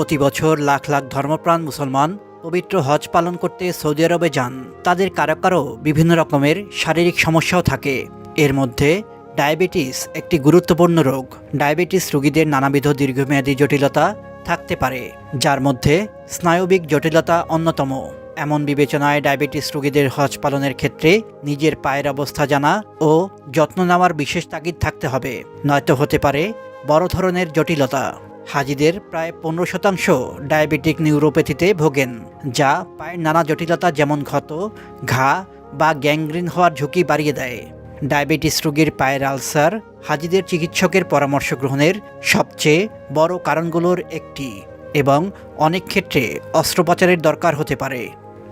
প্রতি বছর লাখ লাখ ধর্মপ্রাণ মুসলমান পবিত্র হজ পালন করতে সৌদি আরবে যান। তাদের কারও কারও বিভিন্ন রকমের শারীরিক সমস্যাও থাকে। এর মধ্যে ডায়াবেটিস একটি গুরুত্বপূর্ণ রোগ। ডায়াবেটিস রোগীদের নানাবিধ দীর্ঘমেয়াদী জটিলতা থাকতে পারে, যার মধ্যে স্নায়বিক জটিলতা অন্যতম। এমন বিবেচনায় ডায়াবেটিস রোগীদের হজ পালনের ক্ষেত্রে নিজের পায়ের অবস্থা জানা ও যত্ন নেওয়ার বিশেষ তাগিদ থাকতে হবে। নয়তো হতে পারে বড় ধরনের জটিলতা। হাজিদের প্রায় পনেরো শতাংশ ডায়াবেটিক নিউরোপ্যাথিতে ভোগেন, যা পায়ের নানা জটিলতা যেমন ক্ষত, ঘা বা গ্যাংগ্রিন হওয়ার ঝুঁকি বাড়িয়ে দেয়। ডায়াবেটিস রোগীর পায়ের আলসার হাজিদের চিকিৎসকের পরামর্শ গ্রহণের সবচেয়ে বড় কারণগুলোর একটি এবং অনেক ক্ষেত্রে অস্ত্রোপচারের দরকার হতে পারে।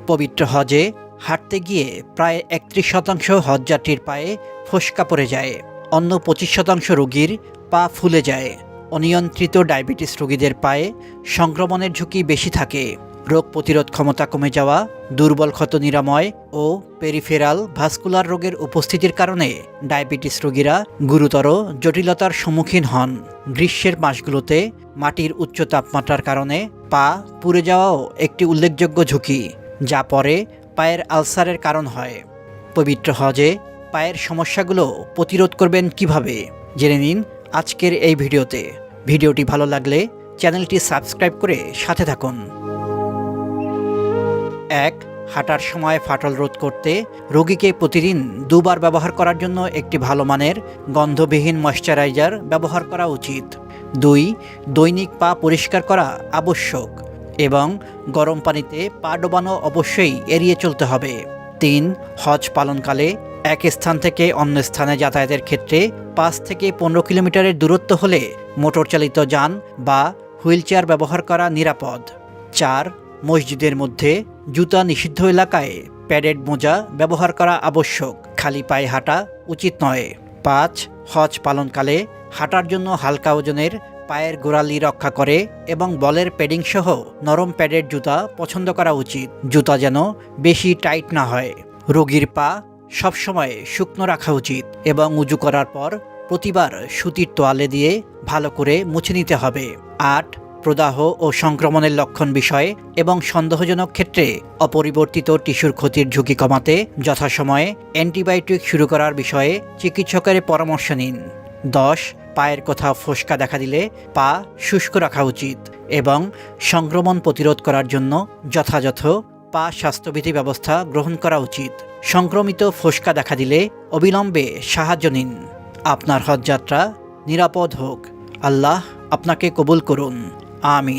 পবিত্র হজে হাঁটতে গিয়ে প্রায় একত্রিশ শতাংশ হজযাত্রীর পায়ে ফোসকা পড়ে যায়, অন্য পঁচিশ শতাংশ রোগীর পা ফুলে যায়। অনিয়ন্ত্রিত ডায়াবেটিস রোগীদের পায়ে সংক্রমণের ঝুঁকি বেশি থাকে। রোগ প্রতিরোধ ক্ষমতা কমে যাওয়া, দুর্বল ক্ষত নিরাময় ও পেরিফেরাল ভাস্কুলার রোগের উপস্থিতির কারণে ডায়াবেটিস রোগীরা গুরুতর জটিলতার সম্মুখীন হন। গ্রীষ্মের মাসগুলোতে মাটির উচ্চ তাপমাত্রার কারণে পা পুড়ে যাওয়াও একটি উল্লেখযোগ্য ঝুঁকি, যা পরে পায়ের আলসারের কারণ হয়। পবিত্র হজে পায়ের সমস্যাগুলো প্রতিরোধ করবেন কীভাবে? জেনে নিন আজকের এই ভিডিওতে। ভিডিওটি ভালো লাগলে চ্যানেলটি সাবস্ক্রাইব করে সাথে থাকুন। এক, হাঁটার সময় ফাটল রোধ করতে রোগীকে প্রতিদিন দুবার ব্যবহার করার জন্য একটি ভালো মানের, গন্ধবিহীন ময়শ্চারাইজার ব্যবহার করা উচিত। দুই, দৈনিক পা পরিষ্কার করা আবশ্যক এবং গরম পানিতে পা ডোবানো অবশ্যই এড়িয়ে চলতে হবে। তিন, হজ পালনকালে এক স্থান থেকে অন্য স্থানে যাতায়াতের ক্ষেত্রে পাঁচ থেকে পনেরো কিলোমিটারের দূরত্ব হলে মোটর চালিত যান বা হুইলচেয়ার ব্যবহার করা নিরাপদ। চার, মসজিদের মধ্যে জুতা নিষিদ্ধ এলাকায় প্যাডেড মোজা ব্যবহার করা আবশ্যক, খালি পায়ে হাঁটা উচিত নয়। পাঁচ, হজ পালনকালে হাঁটার জন্য হালকা ওজনের পায়ের গোড়ালি রক্ষা করে এবং বলের প্যাডিং সহ নরম প্যাডের জুতা পছন্দ করা উচিত। জুতা যেন বেশি টাইট না হয়। রোগীর পা সবসময় শুকনো রাখা উচিত এবং উজু করার পর প্রতিবার সুতির তোয়ালে দিয়ে ভালো করে মুছে নিতে হবে। আট, প্রদাহ ও সংক্রমণের লক্ষণ বিষয়ে এবং সন্দেহজনক ক্ষেত্রে অপরিবর্তিত টিস্যুর ক্ষতির ঝুঁকি কমাতে যথাসময়ে অ্যান্টিবায়োটিক শুরু করার বিষয়ে চিকিৎসকের পরামর্শ নিন। দশ, পায়ের কোথাও ফোসকা দেখা দিলে পা শুষ্ক রাখা উচিত এবং সংক্রমণ প্রতিরোধ করার জন্য যথাযথ পা স্বাস্থ্যবিধি ব্যবস্থা গ্রহণ করা উচিত। সংক্রমিত ফোসকা দেখা দিলে অবিলম্বে সাহায্য নিন। আপনার হজযাত্রা নিরাপদ হোক। আল্লাহ আপনাকে কবুল করুন। আমিন।